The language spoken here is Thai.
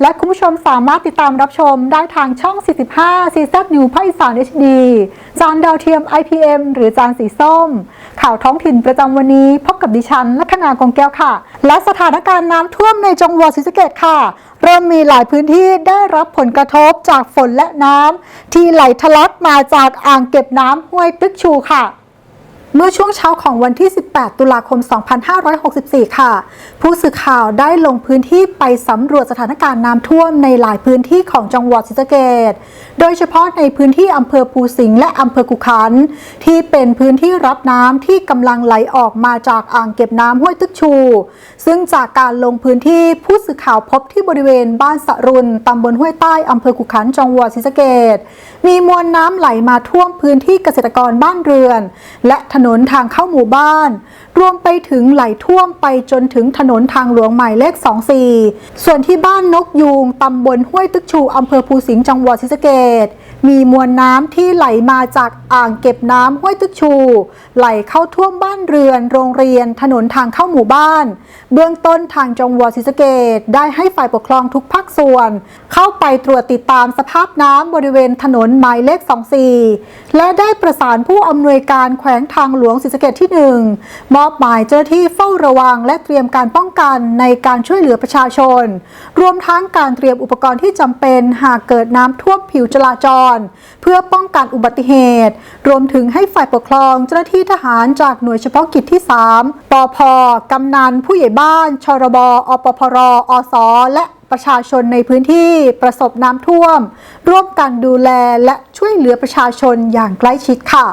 และคุณผู้ชมสามารถติดตามรับชมได้ทางช่อง 45ซีซับนิวภาคอีสาน HD จานดาวเทียม IPM หรือจานสีส้ม ข่าวท้องถิ่นประจำวันนี้ พบกับดิฉันลัคนากงแก้วค่ะ และสถานการณ์น้ำท่วมในจังหวัดศรีสะเกดค่ะ เริ่มมีหลายพื้นที่ได้รับผลกระทบจากฝนและน้ำที่ไหลทะลักมาจากอ่างเก็บน้ำห้วยตึกชูค่ะ เมื่อช่วงเช้าของวันที่ 18 ตุลาคม 2564 ค่ะ ผู้สื่อข่าวได้ลงพื้นที่ไปสำรวจสถานการณ์น้ำท่วมในหลายพื้นที่ของจังหวัดศรีสะเกษโดยเฉพาะในพื้นที่อำเภอภูสิงห์และอำเภอกุขัน ที่เป็นพื้นที่รับน้ำที่กำลังไหลออกมาจากอ่างเก็บน้ำห้วยตึกชู ซึ่งจากการลงพื้นที่ผู้สื่อข่าวพบที่บริเวณบ้านสะรุนตำบลห้วยใต้อำเภอกุขันจังหวัดศรีสะเกษมีมวลน้ำไหลมาท่วมพื้นที่เกษตรกรบ้านเรือน และถนนนทางเข้าหมู่บ้าน รวมไปถึงไหลท่วมไปจนถึงถนนทางหลวงหมายเลข 24 ส่วนที่บ้านนกยูงตำบลห้วยตึกชูอำเภอภูสิงห์จังหวัดศรีสะเกษมีมวลน้ำที่ไหลมาจากอ่างเก็บน้ำห้วยตึกชู ไหลเข้าท่วมบ้านเรือน โรงเรียน ถนนทางเข้าหมู่บ้าน เบื้องต้นทางจังหวัดศรีสะเกษได้ให้ฝ่ายปกครองทุกภาคส่วน เข้าไปตรวจติดตามสภาพน้ำบริเวณถนนหมายเลข 24 และได้ประสานผู้อำนวยการแขวงทางหลวงศรีสะเกษที่ 1 มอบหมายเจ้าหน้าที่เฝ้าระวัง และเตรียมการป้องกันในการช่วยเหลือประชาชน รวมทั้งการเตรียมอุปกรณ์ที่จำเป็นหากเกิดน้ำท่วมผิวจราจร เพื่อป้องกันอุบัติเหตุ รวมถึงให้ฝ่ายปกครองเจ้าหน้าที่ทหารจากหน่วยเฉพาะกิจที่ 3ปอพกำนันผู้ใหญ่บ้านชรบอปพรอสและประชาชนในพื้นที่ประสบน้ำท่วม ร่วมกันดูแลและช่วยเหลือประชาชนอย่างใกล้ชิดค่ะ